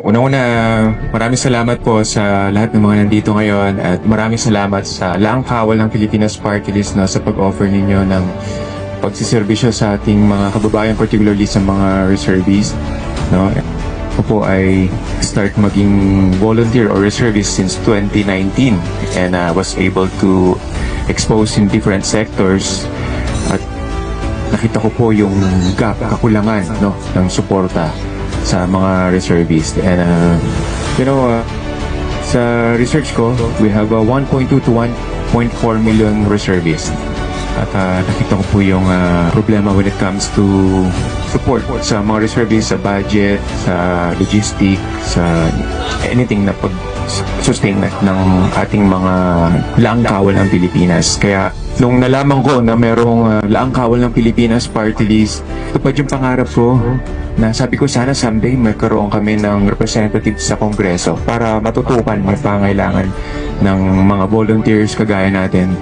Una-una, maraming salamat po sa lahat ng mga nandito ngayon at maraming salamat sa laang kawal ng Pilipinas Party List no, sa pag-offer ninyo ng pagsiservisyo sa ating mga kababayan, particularly sa mga reservists. No? Ako po ay start maging volunteer or reservist since 2019 and I was able to expose in different sectors at nakita ko po yung gap, kakulangan no, ng suporta sa mga reservists. And, uh, you know, uh, sa research ko, we have uh, 1.2 to 1.4 million reservists. At uh, nakita ko po yung uh, problema when it comes to support sa mga reservists, sa budget, sa logistic, sa anything na pag-sustain na- ng ating mga laang kawal ng Pilipinas. Kaya nung nalaman ko na merong uh, laang kawal ng Pilipinas party list, tupad yung pangarap ko na sabi ko sana someday magkaroon kami ng representative sa Kongreso para matutukan yung pangailangan ng mga volunteers kagaya natin